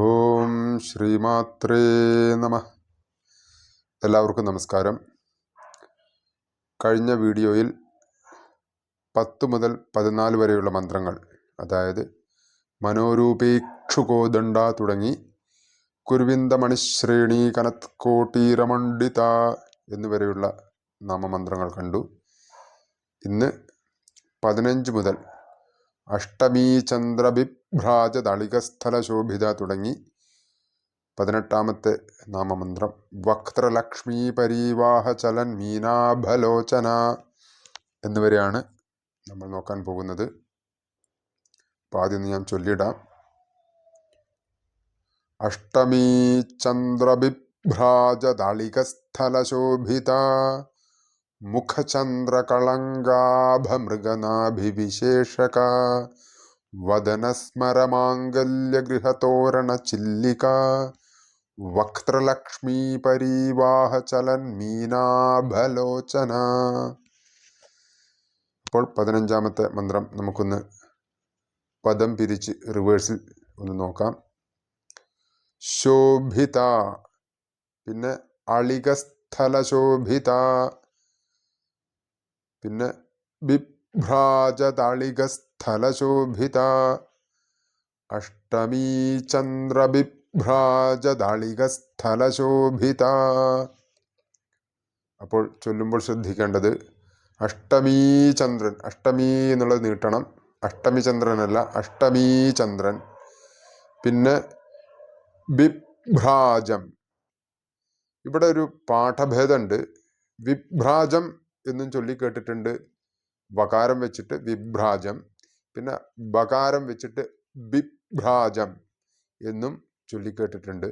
ഓം ശ്രീമാത്രേ നമ. എല്ലാവർക്കും നമസ്കാരം. കഴിഞ്ഞ വീഡിയോയിൽ പത്ത് മുതൽ പതിനാല് വരെയുള്ള മന്ത്രങ്ങൾ അതായത് മനോരൂപേക്ഷുകോദണ്ഡ തുടങ്ങി കുരുവിന്ദമണിശ്രേണി കനത് കോട്ടീരമണ്ഡിത എന്നുവരെയുള്ള നാമമന്ത്രങ്ങൾ കണ്ടു. ഇന്ന് പതിനഞ്ച് മുതൽ അഷ്ടമീ ദളികസ്ഥല തുടങ്ങി. പതിനെട്ടാമത്തെ നാമമന്ത്രം. വക്ത്രലക്ഷ്മി പരീവാഹ ചലൻ മീനാഭലോചന എന്നിവരെയാണ് നമ്മൾ നോക്കാൻ പോകുന്നത്. അപ്പോൾ ആദ്യം ഞാൻ ചൊല്ലിടാം. അഷ്ടമീ ചന്ദ്രബിഭ്രാജ ദളികസ്ഥല ശോഭിത മുഖചന്ദ്രകളങ്കാഭമൃഗനാഭിവിശേഷക വദനസ്മരമാംഗല്യഗൃഹതോരണചില്ലിക വക്ത്രലക്ഷ്മീ ഇപ്പോൾ പതിനഞ്ചാമത്തെ മന്ത്രം നമുക്കൊന്ന് പദം പിരിച്ച് റിവേഴ്സിൽ ഒന്ന് നോക്കാം. ശോഭിത പിന്നെ അളികസ്ഥലശോഭിത പിന്നെ ബിഭ്രാജതളികസ്ഥലശോഭിത അഷ്ടമീ ചന്ദ്രബിഭ്രാജതളികസ്ഥലശോഭിത അപ്പോൾ ചൊല്ലുമ്പോൾ ശ്രദ്ധിക്കേണ്ടത് അഷ്ടമീ ചന്ദ്രൻ അഷ്ടമീ എന്നുള്ളത് നീട്ടണം. അഷ്ടമി ചന്ദ്രനല്ല അഷ്ടമീ ചന്ദ്രൻ. പിന്നെ ബിഭ്രാജം ഇവിടെ ഒരു പാഠഭേദമുണ്ട്. വിഭ്രാജം എന്നും ചൊല്ലിക്കേട്ടിട്ടുണ്ട്. വകാരം വെച്ചിട്ട് വിഭ്രാജം. പിന്നെ ബകാരം വെച്ചിട്ട് ബിഭ്രാജം എന്നും ചൊല്ലിക്കേട്ടിട്ടുണ്ട്.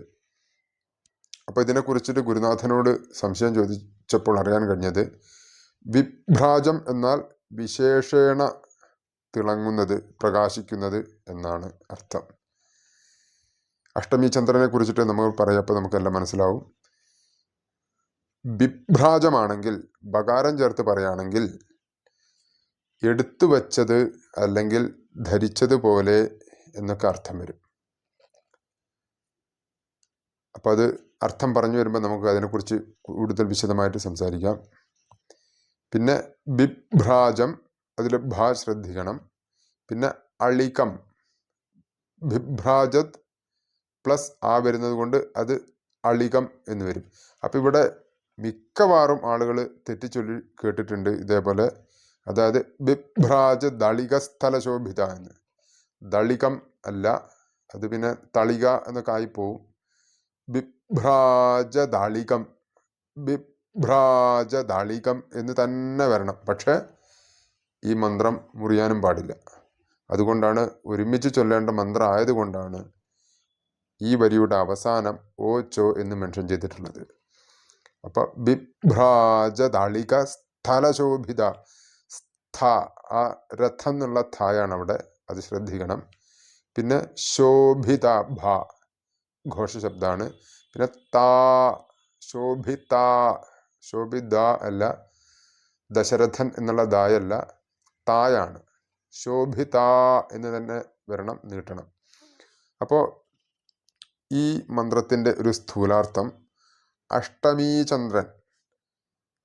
അപ്പോൾ ഇതിനെക്കുറിച്ചിട്ട് ഗുരുനാഥനോട് സംശയം ചോദിച്ചപ്പോൾ അറിയാൻ കഴിഞ്ഞത് വിഭ്രാജം എന്നാൽ വിശേഷേണ തിളങ്ങുന്നത് പ്രകാശിക്കുന്നത് എന്നാണ് അർത്ഥം. അഷ്ടമി ചന്ദ്രനെ കുറിച്ചിട്ട് നമ്മൾ പറയപ്പോൾ നമുക്കെല്ലാം മനസ്സിലാവും. ബിഭ്രാജമാണെങ്കിൽ ബകാരം ചേർത്ത് പറയുകയാണെങ്കിൽ എടുത്തു വച്ചത് അല്ലെങ്കിൽ ധരിച്ചതുപോലെ എന്നൊക്കെ അർത്ഥം വരും. അപ്പോൾ അത് അർത്ഥം പറഞ്ഞു വരുമ്പോൾ നമുക്ക് അതിനെക്കുറിച്ച് കൂടുതൽ വിശദമായിട്ട് സംസാരിക്കാം. പിന്നെ ബിഭ്രാജം അതിൽ ഭ ശ്രദ്ധിക്കണം. പിന്നെ അളികം ബിഭ്രാജത് പ്ലസ് ആ വരുന്നത് കൊണ്ട് അത് അളികം എന്ന് വരും. അപ്പം ഇവിടെ മിക്കവാറും ആളുകൾ തെറ്റിച്ചൊല്ലി കേട്ടിട്ടുണ്ട് ഇതേപോലെ. അതായത് ബിഭ്രാജ ദളിക സ്ഥല ശോഭിത എന്ന് ദളികം അല്ല അത് പിന്നെ തളിക എന്നൊക്കെ ആയിപ്പോവും ബിഭ്രാജ ദളികം ബിഭ്രാജ ദളികം എന്ന് തന്നെ വരണം. പക്ഷേ ഈ മന്ത്രം മുറിയാനും പാടില്ല. അതുകൊണ്ടാണ് ഒരുമിച്ച് ചൊല്ലേണ്ട മന്ത്രം ആയതുകൊണ്ടാണ് ഈ വരിയുടെ അവസാനം ഓ ചോ എന്ന് മെൻഷൻ ചെയ്തിട്ടുള്ളത്. അപ്പോൾ ബിഭ്രാജതളിക സ്ഥലശോഭിത സ്ഥ ആ രഥം എന്നുള്ള ഥായാണ് അവിടെ അത് ശ്രദ്ധിക്കണം പിന്നെ ശോഭിത ഭ ഘോഷശബ്ദമാണ് പിന്നെ താ ശോഭിത ശോഭിത അല്ല ദശരഥൻ എന്നുള്ള ദായല്ല തായാണ്. ശോഭിത എന്ന് തന്നെ വരണം നീട്ടണം. അപ്പോൾ ഈ മന്ത്രത്തിന്റെ ഒരു സ്ഥൂലാർത്ഥം അഷ്ടമീചന്ദ്രൻ അഷ്ടമീചന്ദ്രൻ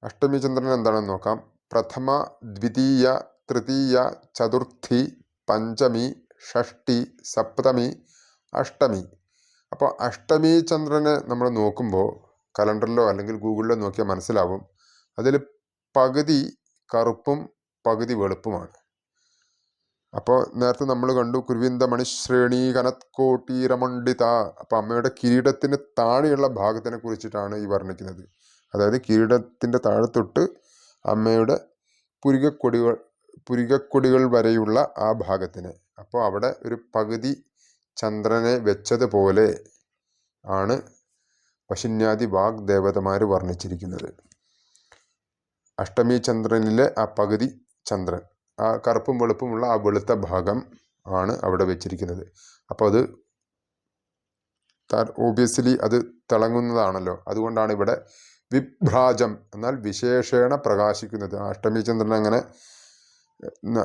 അഷ്ടമി ചന്ദ്രൻ എന്താണെന്ന് നോക്കാം. പ്രഥമ ദ്വിതീയ തൃതീയ ചതുർത്ഥി പഞ്ചമി ഷഷ്ടി സപ്തമി അഷ്ടമി. അപ്പോൾ അഷ്ടമി ചന്ദ്രനെ നമ്മൾ നോക്കുമ്പോൾ കലണ്ടറിലോ അല്ലെങ്കിൽ ഗൂഗിളിലോ നോക്കിയാൽ മനസ്സിലാവും. അതിൽ പകുതി കറുപ്പും പകുതി വെളുപ്പുമാണ്. അപ്പോൾ നേരത്തെ നമ്മൾ കണ്ടു കുരുവിന്ദ മണിശ്രേണി കനത്കോട്ടീരമണ്ഡിത അപ്പോൾ അമ്മയുടെ കിരീടത്തിന് താഴെയുള്ള ഭാഗത്തിനെ കുറിച്ചിട്ടാണ് ഈ വർണിക്കുന്നത്. അതായത് കിരീടത്തിന്റെ താഴെ തൊട്ട് അമ്മയുടെ പുരികക്കൊടികൾ പുരികക്കൊടികൾ വരെയുള്ള ആ ഭാഗത്തിന്. അപ്പോൾ അവിടെ ഒരു പകുതി ചന്ദ്രനെ വെച്ചതുപോലെ ആണ് പശുന്യാദി വാഗ്ദേവതമാർ വർണിച്ചിരിക്കുന്നത്. അഷ്ടമി ചന്ദ്രനിലെ ആ പകുതി ചന്ദ്രൻ ആ കറുപ്പും വെളുപ്പുമുള്ള ആ വെളുത്ത ഭാഗം ആണ് അവിടെ വെച്ചിരിക്കുന്നത്. അപ്പോൾ അത് ഓബിയസ്ലി അത് തിളങ്ങുന്നതാണല്ലോ. അതുകൊണ്ടാണ് ഇവിടെ വിഭ്രാജം. എന്നാൽ വിശേഷേണ പ്രകാശിക്കുന്നത്. അഷ്ടമി ചന്ദ്രൻ അങ്ങനെ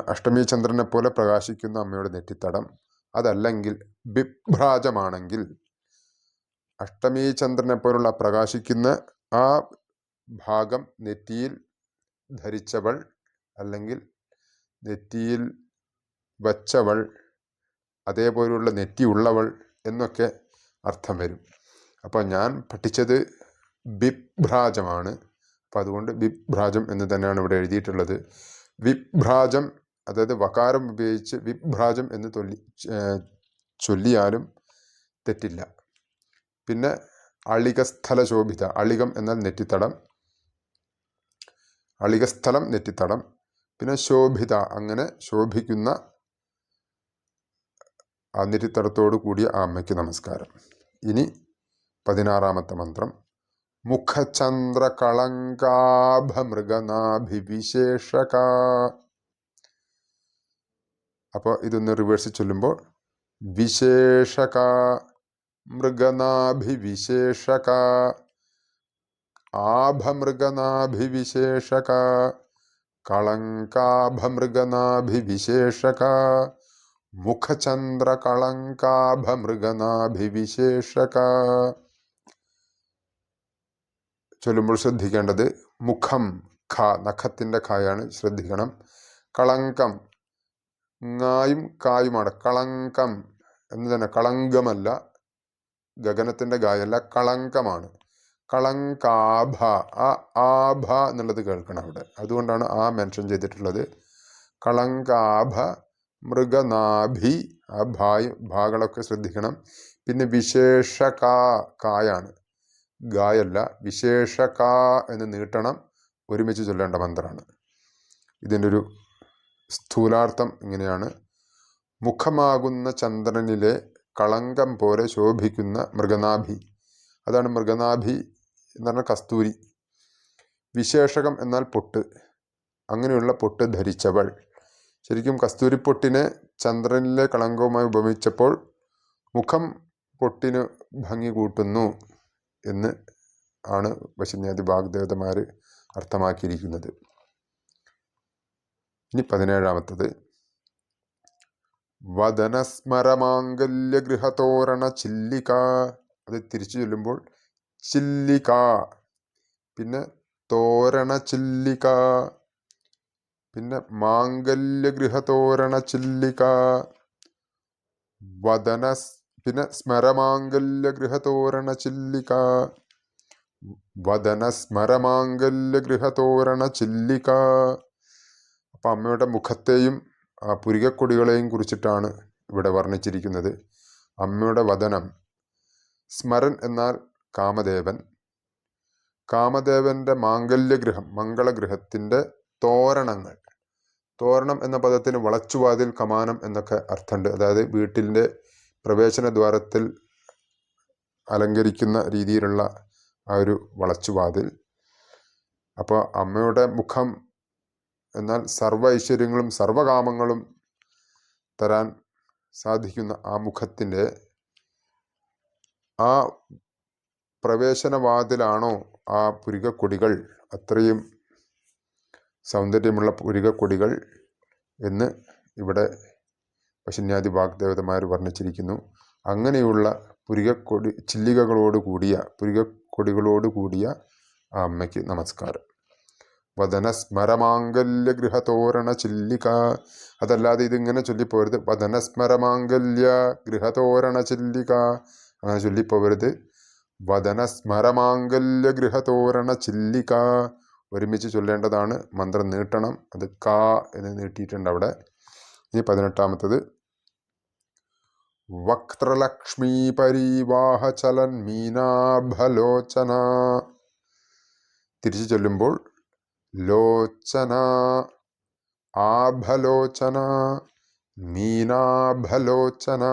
അഷ്ടമി ചന്ദ്രനെ പോലെ പ്രകാശിക്കുന്ന അമ്മയുടെ നെറ്റിത്തടം. അതല്ലെങ്കിൽ ബിഭ്രാജമാണെങ്കിൽ അഷ്ടമി ചന്ദ്രനെ പോലുള്ള പ്രകാശിക്കുന്ന ആ ഭാഗം നെറ്റിയിൽ ധരിച്ചവൾ അല്ലെങ്കിൽ നെറ്റിയിൽ വച്ചവൾ അതേപോലുള്ള നെറ്റിയുള്ളവൾ എന്നൊക്കെ അർത്ഥം വരും. അപ്പോൾ ഞാൻ പഠിച്ചത് ബിഭ്രാജമാണ്. അപ്പോൾ അതുകൊണ്ട് വിഭ്രാജം എന്ന് തന്നെയാണ് ഇവിടെ എഴുതിയിട്ടുള്ളത്. വിഭ്രാജം അതായത് വകാരം ഉപയോഗിച്ച് വിഭ്രാജം എന്ന് തൊല്ലി ചൊല്ലിയാലും തെറ്റില്ല. പിന്നെ അളികസ്ഥലശോഭിത അളികം എന്നാൽ നെറ്റിത്തടം. അളികസ്ഥലം നെറ്റിത്തടം. പിന്നെ ശോഭിത അങ്ങനെ ശോഭിക്കുന്ന ആ നെറ്റിത്തടത്തോടു കൂടിയ ആ അമ്മയ്ക്ക് നമസ്കാരം. ഇനി പതിനാറാമത്തെ മന്ത്രം. മുഖചന്ദ്ര കളങ്കാഭമൃഗനാഭിവിശേഷക അപ്പോൾ ഇതൊന്ന് റിവേഴ്സ് ചൊല്ലുമ്പോൾ വിശേഷക മൃഗനാഭിവിശേഷക ആഭമൃഗനാഭിവിശേഷക കളങ്കാഭമൃഗനാഭിവിശേഷക മുഖചന്ദ്ര കളങ്കാഭമൃഗനാഭിവിശേഷക ചൊല്ലുമ്പോൾ ശ്രദ്ധിക്കേണ്ടത് മുഖം ഖ നഖത്തിന്റെ ഖായാണ് ശ്രദ്ധിക്കണം. കളങ്കം ങായും കായുമാണ്. കളങ്കം എന്ന് തന്നെ കളങ്കമല്ല ഗഗനത്തിന്റെ ഗായല്ല കളങ്കമാണ്. കളങ്കാഭ ആ ആഭ എന്നുള്ളത് കേൾക്കണം അവിടെ. അതുകൊണ്ടാണ് ആ മെൻഷൻ ചെയ്തിട്ടുള്ളത്. കളങ്കാഭ മൃഗനാഭി ആ ഭായ് ഭാഗങ്ങളൊക്കെ ശ്രദ്ധിക്കണം. പിന്നെ വിശേഷ കായാണ്. ഗായല്ല. വിശേഷ കാ എന്ന് നീട്ടണം. ഒരുമിച്ച് ചൊല്ലേണ്ട മന്ത്രമാണ് ഇതിന്റെ ഒരു സ്ഥൂലാർത്ഥം ഇങ്ങനെയാണ്. മുഖമാകുന്ന ചന്ദ്രനിലെ കളങ്കം പോലെ ശോഭിക്കുന്ന മൃഗനാഭി. അതാണ് മൃഗനാഭി എന്ന് പറഞ്ഞാൽ കസ്തൂരി. വിശേഷകം എന്നാൽ പൊട്ട്. അങ്ങനെയുള്ള പൊട്ട് ധരിച്ചവൾ. ശരിക്കും കസ്തൂരിപ്പൊട്ടിനെ ചന്ദ്രനിലെ കളങ്കവുമായി ഉപമിച്ചപ്പോൾ മുഖം പൊട്ടിന് ഭംഗി കൂട്ടുന്നു. എന്ന് ആണ് വശന്യാദി വാഗ്ദേവതമാർ അർത്ഥമാക്കിയിരിക്കുന്നത്. ഇനി പതിനേഴാമത്തത്. വദനസ്മരമാംഗല്യഗൃഹതോരണ ചില്ലിക. അത് തിരിച്ചു ചൊല്ലുമ്പോൾ ചില്ലിക. പിന്നെ തോരണ ചില്ലിക. പിന്നെ മാംഗല്യഗൃഹതോരണ ചില്ലിക. വദനസ് പിന്നെ സ്മരമാംഗല്യഗൃഹതോരണ ചില്ലിക വദന സ്മരമാംഗല്യഗൃഹതോരണ ചില്ലിക അപ്പം അമ്മയുടെ മുഖത്തെയും ആ പുരികക്കൊടികളെയും കുറിച്ചിട്ടാണ് ഇവിടെ വർണിച്ചിരിക്കുന്നത്. അമ്മയുടെ വദനം. സ്മരൻ എന്നാൽ കാമദേവൻ. കാമദേവന്റെ മാംഗല്യഗൃഹം മംഗളഗൃഹത്തിന്റെ തോരണങ്ങൾ. തോരണം എന്ന പദത്തിന് വളച്ചുവാതിൽ കമാനം എന്നൊക്കെ അർത്ഥമുണ്ട്. അതായത് വീട്ടിന്റെ പ്രവേശന ദ്വാരത്തിൽ അലങ്കരിക്കുന്ന രീതിയിലുള്ള ആ ഒരു വളച്ചുവാതിൽ. അപ്പോൾ അമ്മയുടെ മുഖം എന്നാൽ സർവ ഐശ്വര്യങ്ങളും സർവകാമങ്ങളും തരാൻ സാധിക്കുന്ന ആ മുഖത്തിന്റെ ആ പ്രവേശനവാതിലാണോ ആ പുരികക്കൊടികൾ? അത്രയും സൗന്ദര്യമുള്ള പുരികക്കൊടികൾ എന്ന് ഇവിടെ പശന്യാദി വാഗ്ദേവതമാർ വർണിച്ചിരിക്കുന്നു. അങ്ങനെയുള്ള പുരികക്കൊടി ചില്ലികകളോട് കൂടിയ പുരികക്കൊടികളോട് കൂടിയ ആ അമ്മയ്ക്ക് നമസ്കാരം. വദന സ്മരമാംഗല്യ ഗൃഹതോരണ ചില്ലിക അതല്ലാതെ ഇതിങ്ങനെ ചൊല്ലിപ്പോരുത്. വദന സ്മരമാംഗല്യ ഗൃഹതോരണ ചില്ലിക അങ്ങനെ ചൊല്ലിപ്പോരുത് വദന സ്മരമാംഗല്യ ഗൃഹതോരണ ചില്ലിക ഒരുമിച്ച് ചൊല്ലേണ്ടതാണ്. മന്ത്രം നീട്ടണം. അത് കാ എന്ന് നീട്ടിയിട്ടുണ്ട് അവിടെ. ഇനി പതിനെട്ടാമത്തത്. വക്ത്രലക്ഷ്മീ പരിവാഹ ചലൻ മീനാഭലോചന. തിരിച്ചു ചൊല്ലുമ്പോൾ ലോചന ആഭലോചന മീനാഭലോചന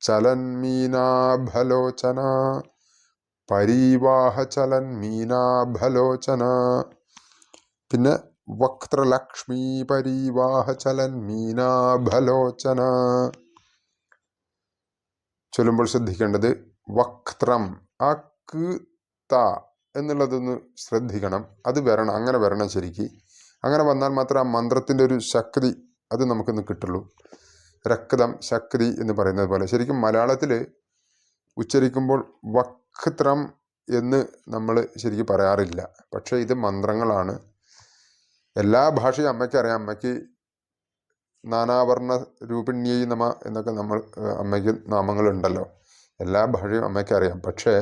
ചലൻ മീനാഭലോചന പരിവാഹ ചലൻ മീനാഭലോചന. പിന്നെ വക്ത്രലക്ഷ്മീ പരിവാഹ ചലൻ മീനാഭലോചന ചൊല്ലുമ്പോൾ ശ്രദ്ധിക്കേണ്ടത് വക്രം അക് ത എന്നുള്ളതൊന്ന് ശ്രദ്ധിക്കണം. അത് വരണം അങ്ങനെ വരണം ശരിക്ക്. അങ്ങനെ വന്നാൽ മാത്രം ആ മന്ത്രത്തിന്റെ ഒരു ശക്തി അത് നമുക്കൊന്ന് കിട്ടുള്ളൂ. രക്തം ശക്തി എന്ന് പറയുന്നത് പോലെ. ശരിക്കും മലയാളത്തിൽ ഉച്ചരിക്കുമ്പോൾ വക്ത്രം എന്ന് നമ്മൾ ശരിക്കും പറയാറില്ല. പക്ഷേ ഇത് മന്ത്രങ്ങളാണ്. എല്ലാ ഭാഷയും അമ്മയ്ക്ക് അറിയാം. അമ്മയ്ക്ക് നാനാവർണ രൂപിണ്യൈ നമ എന്നൊക്കെ നമ്മൾ അമ്മയ്ക്ക് നാമങ്ങളുണ്ടല്ലോ. എല്ലാ ഭാഷയും അമ്മയ്ക്ക് അറിയാം. പക്ഷേ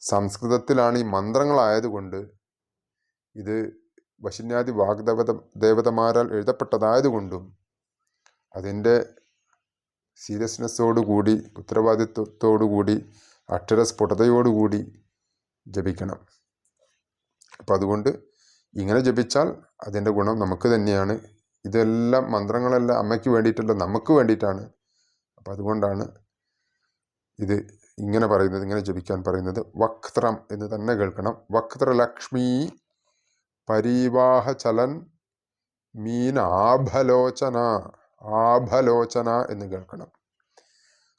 സംസ്കൃതത്തിലാണ് ഈ മന്ത്രങ്ങളായതുകൊണ്ട് ഇത് വശിന്യാദി വാഗ്ദേവത ദേവതമാരാൽ എഴുതപ്പെട്ടതായതുകൊണ്ടും അതിന്റെ സീരിയസ്നെസ്സോടുകൂടി ഉത്തരവാദിത്വത്തോടുകൂടി അക്ഷരസ്ഫുടതയോടുകൂടി ജപിക്കണം. അപ്പം അതുകൊണ്ട് ഇങ്ങനെ ജപിച്ചാൽ അതിന്റെ ഗുണം നമുക്ക് തന്നെയാണ്. ഇതെല്ലാം മന്ത്രങ്ങളെല്ലാം അമ്മയ്ക്ക് വേണ്ടിയിട്ടല്ല നമുക്ക് വേണ്ടിയിട്ടാണ്. അപ്പം അതുകൊണ്ടാണ് ഇത് ഇങ്ങനെ പറയുന്നത് ഇങ്ങനെ ജപിക്കാൻ പറയുന്നത്. വക്ത്രം എന്ന് തന്നെ കേൾക്കണം. വക്ത്രലക്ഷ്മി പരിവാഹ ചലൻ മീൻ ആഭലോചന ആഭലോചന എന്ന് കേൾക്കണം.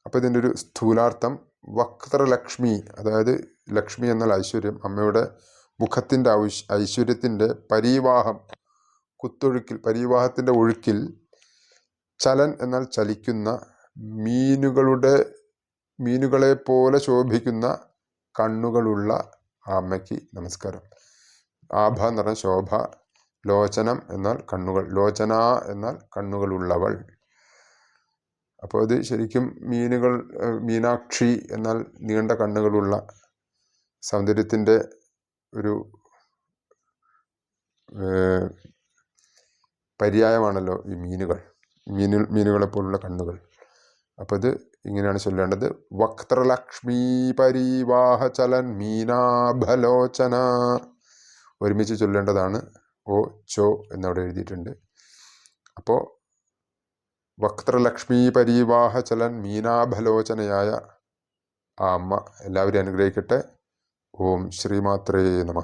അപ്പോൾ ഇതിന്റെ ഒരു സ്ഥൂലാർത്ഥം വക്ത്രലക്ഷ്മി അതായത് ലക്ഷ്മി എന്നാൽ ഐശ്വര്യം. അമ്മയുടെ മുഖത്തിന്റെ ഐശ് ഐശ്വര്യത്തിന്റെ പരിവാഹം കുത്തൊഴുക്കിൽ പരിവാഹത്തിന്റെ ഒഴുക്കിൽ ചലൻ എന്നാൽ ചലിക്കുന്ന മീനുകളുടെ മീനുകളെ പോലെ ശോഭിക്കുന്ന കണ്ണുകളുള്ള അമ്മയ്ക്ക് നമസ്കാരം. ആഭ എന്ന് പറഞ്ഞാൽ ശോഭ ലോചനം എന്നാൽ കണ്ണുകൾ ലോചന എന്നാൽ കണ്ണുകളുള്ളവൾ. അപ്പോൾ ഇത് ശരിക്കും മീനുകൾ മീനാക്ഷി എന്നാൽ നീണ്ട കണ്ണുകളുള്ള സൗന്ദര്യത്തിന്റെ ഒരു പര്യായമാണല്ലോ ഈ മീനുകൾ. മീനു മീനുകളെ പോലുള്ള കണ്ണുകൾ. അപ്പോൾ ഇത് ഇങ്ങനെയാണ് ചൊല്ലേണ്ടത്. വക്ത്രലക്ഷ്മീ പരിവാഹ ചലൻ മീനാഭലോചന. ഒരുമിച്ച് ചൊല്ലേണ്ടതാണ്. ഓ ചോ എന്നവിടെ എഴുതിയിട്ടുണ്ട്. അപ്പോൾ വക്ത്രലക്ഷ്മീ പരിവാഹ ചലൻ മീനാഭലോചനയായ ആ അമ്മ എല്ലാവരും അനുഗ്രഹിക്കട്ടെ. ഓം ശ്രീമാത്രേ നമ